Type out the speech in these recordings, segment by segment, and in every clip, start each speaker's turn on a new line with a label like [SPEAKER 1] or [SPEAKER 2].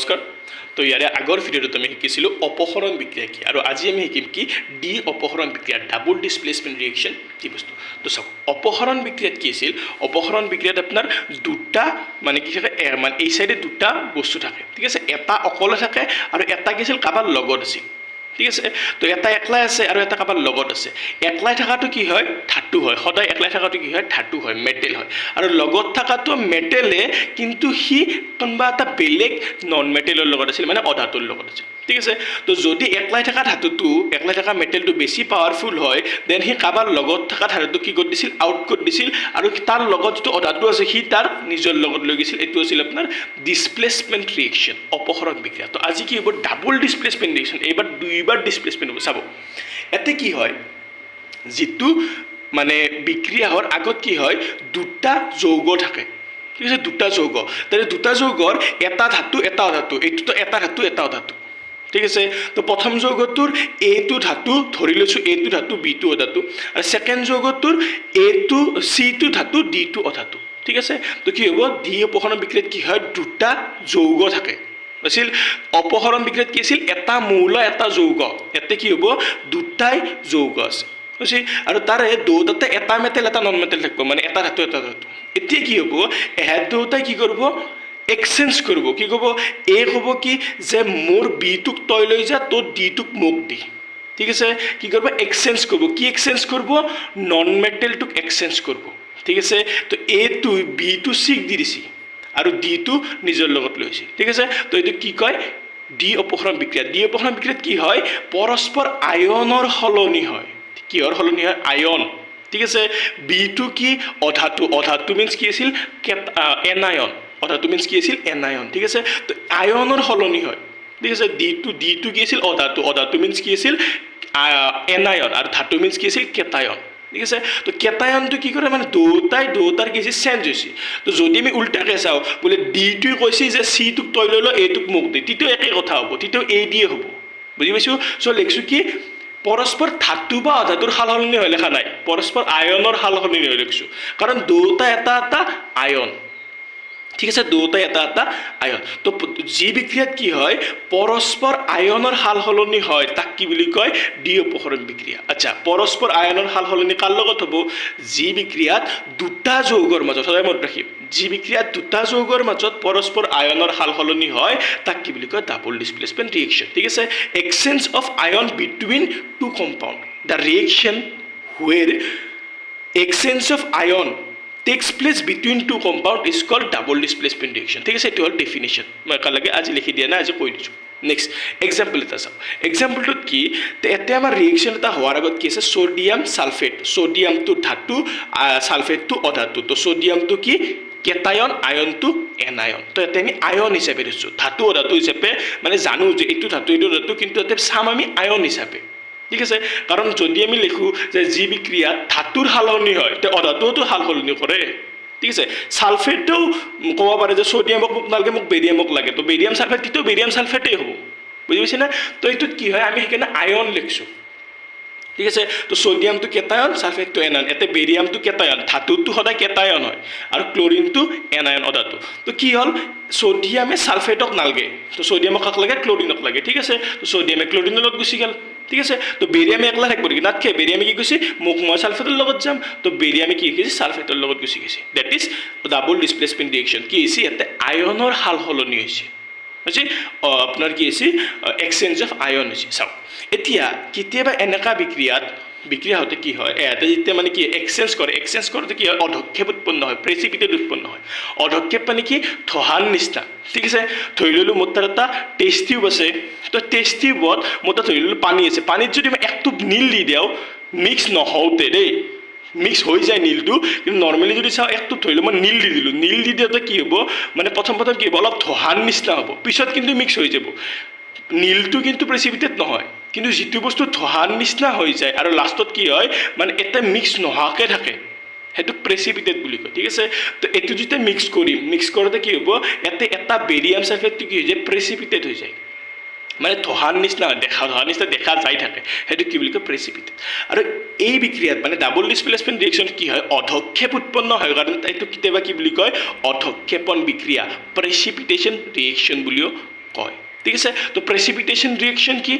[SPEAKER 1] নমস্কাৰ। তো ইয়াৰে আগৰ ভিডিঅ'টোত আমি শিকিছিলোঁ অপসৰণ বিক্ৰিয়া কি, আৰু আজি আমি শিকিম কি ডি অপসৰণ বিক্ৰিয়া, ডাবল ডিছপ্লেচমেণ্ট ৰিয়েকশ্যন কি বস্তু। তো চাওক অপসৰণ বিক্ৰিয়াত কি আছিল? অপসৰণ বিক্ৰিয়াত আপোনাৰ দুটা মানে কি থাকে মানে এই চাইডে দুটা বস্তু থাকে। ঠিক আছে, এটা অকলে থাকে আৰু এটা কি আছিল? কাৰোবাৰ লগত আছিল। ঠিক আছে? তো এটা একলাই আছে আৰু এটা কাৰোবাৰ লগত আছে। একলাই থকাটো কি হয়? ধাতু হয়। সদায় একলাই থকাটো কি হয়? ধাতু হয়, মেটেল হয়। আৰু লগত থকাটো মেটেলে, কিন্তু সি কোনোবা এটা বেলেগ নন মেটেলৰ লগত আছিল মানে অধাতুৰ লগত আছিল। ঠিক আছে? তো যদি একলাই থকা ধাতুটো একলাই থকা মেটেলটো বেছি পাৱাৰফুল হয় দেন সি কাৰোবাৰ লগত থকা ধাতুটো কি কৰি দিছিল? আউট কৰি দিছিল। আৰু তাৰ লগত যিটো অধাতু আছে সি তাৰ নিজৰ লগত লৈ গৈছিল। এইটো আছিল আপোনাৰ ডিছপ্লেচমেণ্ট ৰিয়েকশ্যন অপসৰণ বিক্ৰিয়া। তো আজি কি হ'ব? ডাবল ডিছপ্লেচমেণ্ট ৰিয়েকশ্যন এইবাৰ দুইবাৰ ডিছপ্লেচমেণ্ট হ'ব। চাব। ইয়াতে কি হয়? যিটো মানে বিক্ৰিয়া হোৱাৰ আগত কি হয়? দুটা যৌগ থাকে। ঠিক আছে? দুটা যৌগ। তাৰে দুটা যৌগৰ এটা ধাতু এটা অধাতু। এইটোতো এটা ধাতু এটা অধাতু। ঠিক আছে? তো প্ৰথম যৌগটোৰ এটো ধাতু ধৰি লৈছোঁ, এটো ধাতু বি বিটো অধাতু। আৰু ছেকেণ্ড যৌগটোৰ এটো চিটো ধাতু ডি ডিটো অধাতু। ঠিক আছে? তো কি হ'ব? ডি অপসৰণ বিক্ৰিয়াত কি হয়? দুটা যৌগ থাকে। আছিল? অপসৰণ বিক্ৰিয়াত কি আছিল? এটা মৌল, এটা যৌগ। ইয়াতে কি হ'ব? দুটাই যৌগ আছে। বুজি? আৰু তাৰে দুটাতে এটা মেটেল, এটা নন মেটেল থাকিব। মানে এটা ধাতু এটা ধাতু। এতিয়া কি হ'ব? এহেঁত দুটাই কি কৰিব? এক্সচেঞ্জ কৰিব কি ক'ব এ ক'ব কি যে মোৰ বিটোক তই লৈ যা, তোৰ ডিটোক মোক দি। ঠিক আছে? কি কৰিব? এক্সচেঞ্জ কৰিব। কি এক্সচেঞ্জ কৰিব? নন মেটেলটোক এক্সচেঞ্জ কৰিব। ঠিক আছে? তো এটো বিটো চিক দি দিছি আৰু ডিটো নিজৰ লগত লৈছে ঠিক আছে? তো এইটো কি কয়? ডি অপসৰণ বিক্ৰিয়া। ডি অপসৰণ বিক্ৰিয়াত কি হয়? পৰস্পৰ আয়নৰ সলনি হয়। কিহৰ সলনি হয়? আয়ন। ঠিক আছে? বিটো কি? অধাতু। অধাতু মিনছ কি আছিল? কেট এনায়ন। অধাতু মিনছ কি আছিল? এনায়ন ঠিক আছে? তো আয়নৰ সলনি হয়। ঠিক আছে? ডিটো ডিটো কি আছিল? অধাতু অধাতু মিনছ কি আছিল? এনায়ন আৰু ধাতু মিনছ কি আছিল? কেটায়ন ঠিক আছে? তো কেটায়নটো কি কৰে মানে? দুটাই দুটাৰ কি হৈছে? চেঞ্জ হৈছে। তো যদি আমি উল্টাকৈ চাওঁ, বোলে ডিটোৱে কৈছে যে চিটোক তই লৈ ল এইটোক মোক দে। তেতিয়া একে কথা হ'ব। তেতিয়া এ দিয়ে হ'ব। বুজি পাইছোঁ? চ' লিখিছোঁ কি? পৰস্পৰ ধাতু বা অধাতুৰ সাল সলনি হৈ লেখা নাই। পৰস্পৰ আয়নৰ সাল সলনি হৈ লিখিছোঁ। কাৰণ দুটা এটা এটা আয়ন। ঠিক আছে দুটাই এটা এটা আয়ন। তো যি বিক্ৰিয়াত কি হয়, পৰস্পৰ আয়নৰ সাল সলনি হয়, তাক কি বুলি কয় ডি অপসৰণ বিক্ৰিয়া। আচ্ছা পৰস্পৰ আয়নৰ সাল সলনি কাৰ লগত হ'ব? যি বিক্ৰিয়াত দুটা যৌগৰ মাজত, সদায় মনত ৰাখিম, যি বিক্ৰিয়াত দুটা যৌগৰ মাজত পৰস্পৰ আয়নৰ সাল সলনি হয়, তাক কি বুলি কয় ডাবল ডিছপ্লেচমেণ্ট ৰিয়েকশ্যন ঠিক আছে exchange of ion between two compound the reaction where exchange of ion takes place between two compound is called double displacement reaction ঠিক আছে এইটো হ'ল ডেফিনেশ্যন মই একেলগে আজি লিখি দিয়া নাই আজি কৈ দিছোঁ নেক্সট এক্সাম্পল এটা চাওঁ এক্সাম্পলটোত কি এতিয়া আমাৰ ৰিয়েকশ্যন এটা হোৱাৰ আগত কি আছে ছ'ডিয়াম ছালফেট ছ'ডিয়ামটো ধাতু ছালফেটটো অধাতু তো ছ'ডিয়ামটো কি কেটায়ন আয়নটো এনায়ন তো ইয়াতে আমি আয়ন হিচাপে দিছোঁ ধাতু অধাতু হিচাপে মানে জানো যে এইটো ধাতু এইটো ধাতু কিন্তু ইয়াতে চাম আমি আয়ন হিচাপে ঠিক আছে? কাৰণ যদি আমি লিখোঁ যে যি বিক্ৰিয়াত ধাতুৰ সালসলনি হয়, তে অধাতুওতো সাল সলনি কৰে। ঠিক আছে? ছালফেটেও ক'ব পাৰে যে ছ'ডিয়ামক মোক নালাগে, মোক বেৰিয়ামক লাগে। তো বেৰিয়াম ছালফেট তেতিয়াও বেৰিয়াম ছালফেটেই হ'ব। বুজি পাইছে না? তো এইটোত কি হয়? আমি সেইকাৰণে আয়ন লিখিছোঁ। ঠিক আছে? তো ছ'ডিয়ামটো কেটায়ন ছালফেটটো এনায়ন। ইয়াতে বেৰিয়ামটো কেটায়ন, ধাতুটো সদায় কেটায়ন হয়। আৰু ক্লৰিনটো এনায়ন, অধাতু। তো কি হ'ল? ছ'ডিয়ামে ছালফেটক নালাগে। তো ছ'ডিয়ামক কাক লাগে? ক্লৰিনক লাগে। ঠিক আছে? তো ছ'ডিয়ামে ক্লৰিনৰ লগত গুচি গ'ল। ঠিক আছে? তো বেৰিয়ামে একলা থাকিব নেকি? নাতকে বেৰিয়ামে কি কৈছে মোক মই সালফেটৰ লগত যাম। তো বেৰিয়ামে কি কৈছে ছালফেটৰ লগত গুচি গৈছে that is double displacement reaction কি হৈছে ইয়াতে আয়নৰ সাল সলনি হৈছে হৈছে আপোনাৰ কি হৈছে এক্সচেঞ্জ অফ আয়ন হৈছে চাওক এতিয়া, কেতিয়াবা এনেকুৱা বিক্ৰিয়াত বিক্ৰিয়া হওঁতে কি হয়? যেতিয়া মানে কি এক্সচেঞ্জ কৰে এক্সচেঞ্জ কৰোঁতে কি হয়? অধক্ষেপ উৎপন্ন হয় প্ৰেচিপিটেড উৎপন্ন হয়। অধক্ষেপ মানে কি? থহান নিচিনা। ঠিক আছে? ধৰি ল'লোঁ মোৰ তাত এটা টেষ্ট টিউব আছে। তো টেষ্ট টিউবত মোৰ তাত ধৰি ল'লোঁ পানী আছে। পানীত যদি মই এক নীল দি দিওঁ মিক্স নহওঁতে দেই। মিক্স হৈ যায় নীলটো। কিন্তু নৰ্মেলি যদি চাওঁ একটো ধৰি লওঁ, মই নীল দি দিলোঁ। নীল দি দিওঁতে কি হ'ব? মানে প্ৰথম প্ৰথম কি হ'ব? অলপ ধহান নিচিনা হ'ব। পিছত কিন্তু মিক্স হৈ যাব। নীলটো কিন্তু প্ৰেচিপিটেড নহয়। কিন্তু যিটো বস্তু ধহান নিচিনা হৈ যায় আৰু লাষ্টত কি হয় মানে এটা মিক্স নোহোৱাকৈ থাকে। সেইটো প্ৰেচিপিটেড বুলি কয়, ঠিক আছে? তো এইটো যেতিয়া মিক্স কৰিম মিক্স কৰোঁতে কি হ'ব, ইয়াতে এটা বেৰিয়াম ছালফেটটো কি হৈ যায় প্ৰেচিপিটেড হৈ যায়। মানে ধহাৰ নিচিনা, দেখা ধহাৰ নিচিনা দেখা যাই থাকে। সেইটো কি বুলি কয় প্ৰেচিপিটেড আৰু এই বিক্ৰিয়াত মানে ডাবল ডিছপ্লেচমেণ্ট ৰিয়েকশ্যন কি হয়, অধক্ষেপ উৎপন্ন হয়। কাৰণ এইটো কেতিয়াবা কি বুলি কয়, অধক্ষেপণ বিক্ৰিয়া প্ৰেচিপিটেশ্যন ৰিয়েকশ্যন বুলিও কয়। ঠিক আছে? তো প্ৰেচিপিটেশ্যন ৰিয়েকশ্যন কি?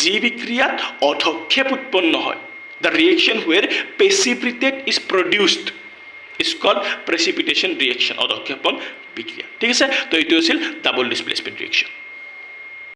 [SPEAKER 1] যি বিক্ৰিয়াত অধক্ষেপ উৎপন্ন হয়। The reaction where precipitate is produced is call precipitation reaction অধক্ষেপণ বিক্ৰিয়া ঠিক আছে? তো এইটো আছিল ডাবল ডিছপ্লেচমেণ্ট ৰিয়েকশ্যন